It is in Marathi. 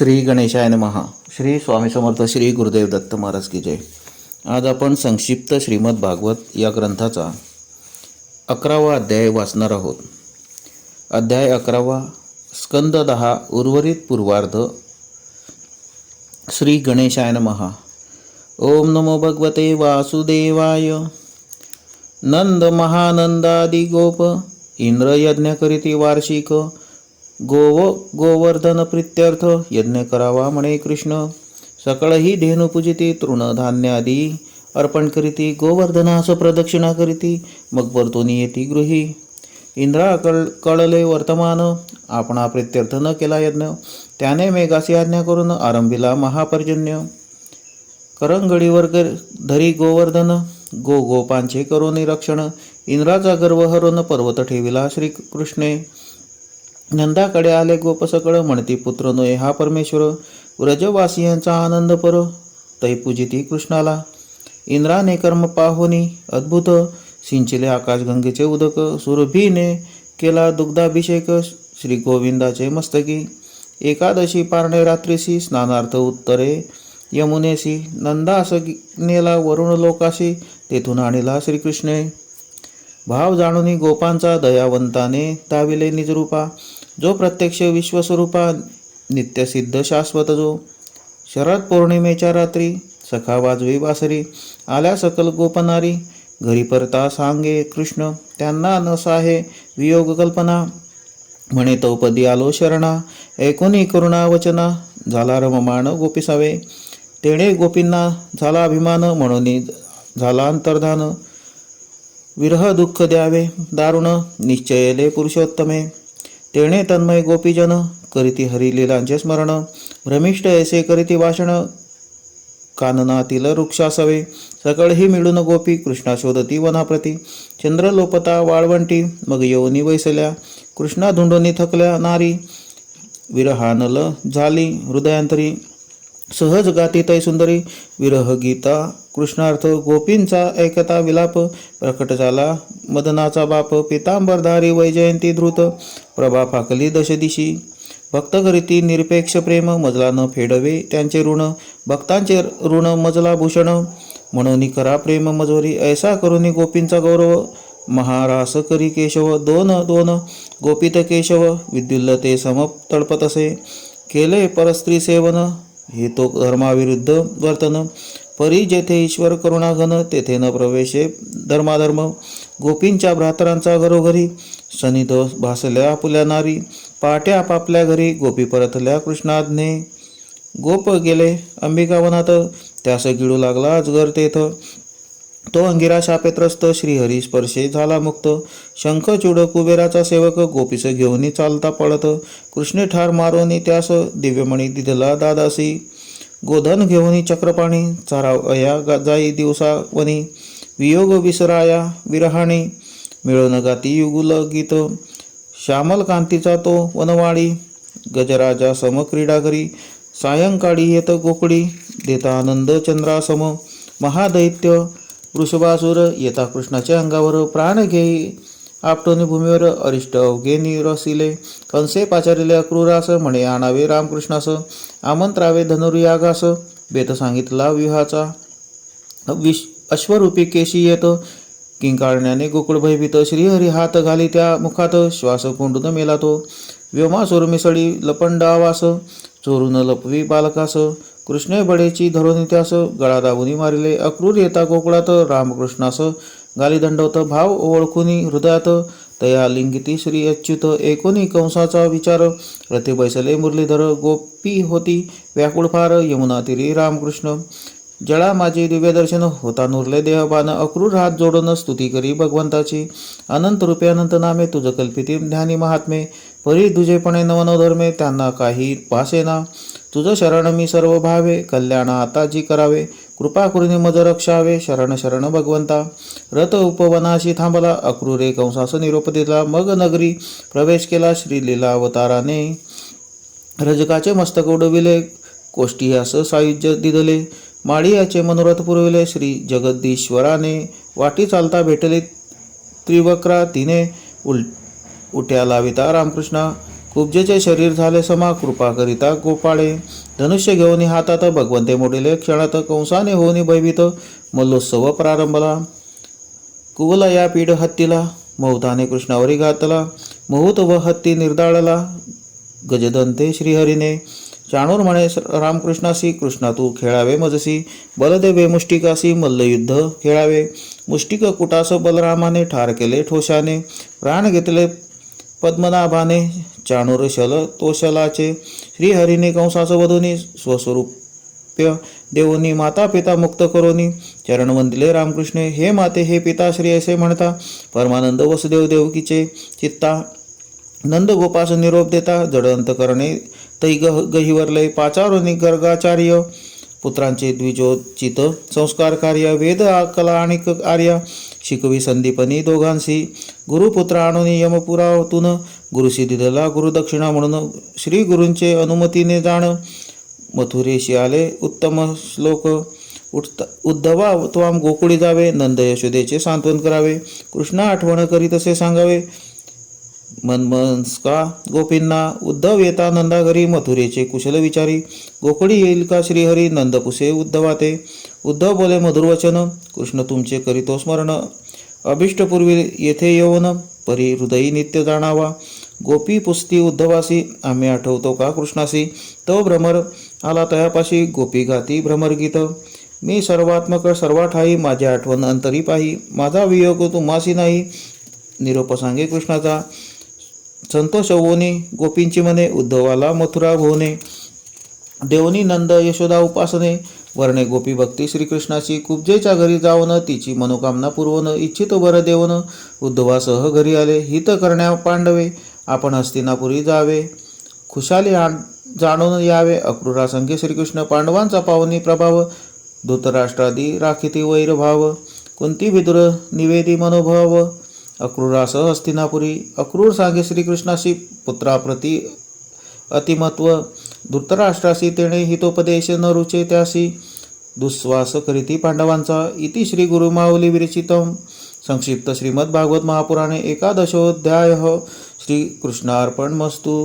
श्री गणेशाय महा श्री स्वामी समर्थ श्री गुरुदेव दत्त महाराज की जय. आज आपण संक्षिप्त श्रीमद भागवत या ग्रंथाचा अकरावा अध्याय वाचणार आहोत. अध्याय अकरावा स्कंद दहा उर्वरित पूर्वार्ध. श्री गणेशाय महा ओम नमो भगवते वासुदेवाय. नंद महानंदादि गोप इंद्र यज्ञ करीती वार्षिक. गोव गोवर्धन प्रित्यर्थ यज्ञ करावा म्हणे कृष्ण. सकळही धेनुपूजिती तृणधान्यादी अर्पण करीती गोवर्धनास प्रदक्षिणा करीती मग परतोनी येती गृही. इंद्रा कळ कळले वर्तमान आपणा प्रित्यर्थ न केला यज्ञ. त्याने मेघासी आज्ञा करून आरंभिला महापर्जन्य. करंगडीवर गर- धरी गोवर्धन गो गोपांचे करून रक्षण इंद्राचा गर्व हरून पर्वत ठेविला श्रीकृष्णे. नंदाकडे आले गोपसकळ म्हणती पुत्र नोय हा परमेश्वर. व्रजवासियांचा आनंद पर. तै पूजिती कृष्णाला. इंद्राने कर्म पाहुनी अद्भुत. सिंचिले आकाशगंगेचे उदक सुरभीने केला दुग्धाभिषेक श्री गोविंदाचे मस्तकी. एकादशी पारणे रात्रीसी स्नानार्थ उत्तरे यमुनेसी नंदास नेला वरुण लोकाशी तेथून आणला श्रीकृष्णे. भाव जाणूनी गोपांचा दयावंताने ताविले निजरूपा. जो प्रत्यक्ष विश्वस्वरूपा नित्यसिद्ध शाश्वत जो शरद पौर्णिमेच्या रात्री सखा वाजवी बासरी आल्या सकल गोपनारी घरी परता सांगे कृष्ण त्यांना नसाहे वियोग कल्पना. म्हणे तौपदी आलो शरणा ऐकुनी करुणा वचना झाला रममाण गोपिसावे. तेणे गोपींना झाला अभिमान म्हणून झाला अंतर्धान. विरह दुःख द्यावे दारुण निश्चयले पुरुषोत्तमे. तेणे तन्मय गोपीजन करीती हरिलीलांचे स्मरण. भ्रमिष्ट ऐसे करीती भाषण काननातील वृक्षासवे सकळही मिळून गोपी कृष्णा शोधती वनाप्रती. चंद्रलोपता वाळवंटी. मग येऊनी वैसल्या. कृष्णा धुंडोनी थकल्या नारी. विरहानल झाली हृदयांतरी. सहज गाती सुंदरी. विरह गीता. कृष्णार्थ गोपींचा ऐकता विलाप. प्रकट झाला मदनाचा बाप. पितांबरधारी वैजयंती धृत. प्रभा फाकली दशदिशी. भक्त करीती निरपेक्ष प्रेम. मजला न फेडवे त्यांचे ऋण. भक्तांचे ऋण मजला भूषण. म्हणून करा प्रेम मजोरी. ऐसा करुनी गोपींचा गौरव. महारास करी केशव. दोन दोन गोपित केशव. विद्युल्लते सम तळपत असे. केले परस्त्री सेवन. हे तो धर्माविरुद्ध वर्तन. परी जेथे ईश्वर करुणाघन तेथे न प्रवेशे धर्माधर्म. गोपींच्या भ्रातरांचा घरोघरी सनिध भासल्या आपुल्या नारी. पाट्या आपापल्या घरी गोपी परतल्या कृष्णाज्ञे. गोप गेले अंबिकावनात त्यास गिळू लागला अजगर तेथ. तो अंगिरा शापेत्रस्त श्रीहरी स्पर्शे झाला मुक्त. शंख चुड कुबेराचा सेवक गोपीस घेऊनी चालता पळत. कृष्णे ठार मारोनी त्यास दिव्यमणी दिदला दादासी. गोधन घेऊनी चक्रपाणी चारावया जाई दिवसावनी वियोग विसराया विरहाणी मिळून गाती युगुल गीत. श्यामल कांतीचा तो वनवाडी गजराजा सम क्रीडा सायंकाळी येत गोकडी देता आनंद चंद्रासम. महादैत्य वृषभासुर येता कृष्णाच्या अंगावर प्राण घेई. आपटोनी भूमीवर अरिष्ट अवघेनी रसिले. कंसे पाचारिले अक्रूरास म्हणे आणावे रामकृष्णास. आमंत्रावे धनुर्यागास. बेत सांगितला विहाचा विश अश्वरूपी केशी येत. किंकाळण्याने गोकुळ भयभीत. श्रीहरी हात घाली त्या मुखात. श्वास कोंडून मेला तो व्योमासुर मिसळी लपंडावास. चोरून लपवी बालकास. कृष्णे बडेची धरून त्यास गळा दाबुनी मारिले. अक्रूर येता कोकळात रामकृष्णास गाली दंडवत भाव ओळखुनी हृदयात. तया लिंगिती श्री अच्युत एकोणी कंसाचा विचार. रथे बैसले मुरलीधर गोपी होती व्याकुळ फार. यमुना तिरी रामकृष्ण. जळा माझे दिव्यदर्शन होता नुरले देहबान. अक्रूर हात जोडून स्तुती करी भगवंताची. अनंत रूपे अनंत नामे तुझ कल्पिती ध्यानी महात्मे. परी तुझेपणे नवनोधर्मे त्यांना काही पासेना. तुझं शरण मी सर्व भावे कल्याण आता जी करावे. कृपा करुणी मज रक्षावे शरण शरण भगवंता. रथ उपवनाशी थांबला अक्रूरे कंसास निरोप दिला मग नगरी प्रवेश केला श्रीलीला अवताराने रजकाचे मस्तक उडविले कोष्टियास सायुज्य दिदले. माळियाचे मनोरथ पुरविले श्री जगदीश्वराने. वाटी चालता भेटले त्रिवक्रा तिने उल उट्या लाविता रामकृष्णा. कुब्जेचे शरीर झाले समा कृपा करिता गोपाळे. धनुष्य घेऊन हातात भगवंते मोडिले क्षणात कंसाने होऊन भयभीत मल्लोत्सव प्रारंभला. कुवला या पीड हत्तीला मौताने कृष्णावरी घातला. महूत व हत्ती निर्दाळला. गजदंते श्रीहरीने चाणूर म्हणे रामकृष्णासी कृष्णा तू खेळावे मजसी. बलदेवे मुष्टिकासी मल्लयुद्ध खेळावे. मुष्टिक कुटास बलरामाने ठार केले ठोशाने. प्राण घेतले पद्मनाभाने चाणूर शल तोशलाचे श्रीहरिने कंसास वधूनी स्वस्वरूप्य देवनी माता पिता मुक्त करोनी. चरण वंदिले रामकृष्णे हे माते हे पिता श्री असे म्हणता. परमानंद वसुदेव देवकीचे चित्ता. नंद गोपास निरोप देता. जड अंतकरणे तै गह गहिवरले पाचारोनी गर्गाचार्य. पुत्रांचे द्विजोचित संस्कार कार्य वेद कला आणि क- आर्य शिकवी संदीपनी दोघांशी. गुरुपुत्र आणून यमपुरातून गुरुशी दिलेला गुरुदक्षिणा म्हणून श्री गुरूंचे अनुमतीने जाण. मथुरेशी आले उत्तम श्लोक. उठता उद्धवा त्वाम गोकुळी जावे नंद यशोदेचे सांत्वन करावे. कृष्णा आठवण करी तसे सांगावे. मनमस्का गोपींना उद्धव येता नंदाघरी मथुरेचे कुशल विचारी. गोकडी येईल का श्रीहरी? नंदपुसे उद्धवाते. उद्धव बोले मधुरवचन कृष्ण तुमचे करीतो स्मरण. अभिष्टपूर्वी येथे येऊन परी हृदयी नित्य जाणावा. गोपी पुस्ती उद्धवासी. आम्ही आठवतो का कृष्णासी? तो भ्रमर आला तयापाशी गोपी गाती भ्रमरगीत मी सर्वात्मक सर्वाठाई माझी आठवण अंतरी पाही. माझा वियोग तुम्हासी नाही. निरोप सांगे कृष्णाचा. संतोष होणे गोपींची मने उद्धवाला मथुरा भोवने देवनी नंद यशोदा उपासने. वर्णे गोपी भक्ती श्रीकृष्णाची. कुब्जेच्या घरी जाऊन तिची मनोकामना पुरवून इच्छितो बर देवन उद्धवासह घरी आले हित करण्या पांडवे. आपण हस्तिनापुरी जावे. खुशाली आण जाणून यावे. अक्रूरा संख्य श्रीकृष्ण पांडवांचा पावनी प्रभाव. धृतराष्ट्रादी राखिती वैरभाव. कुंती विदुर निवेदी मनोभाव. अक्रूरासह हस्तिनापुरी अक्रूर सांगे श्रीकृष्णाशी पुत्राप्रती अतिमत्व धृतराष्ट्राशी तेणे हितोपदेश न रुचे त्यासी दुस्वास करीती पांडवांचा इति श्री गुरुमाऊली विरचित संक्षिप्त श्रीमद्भागवत महापुराणे एकादशोध्याय श्रीकृष्णार्पण मस्तू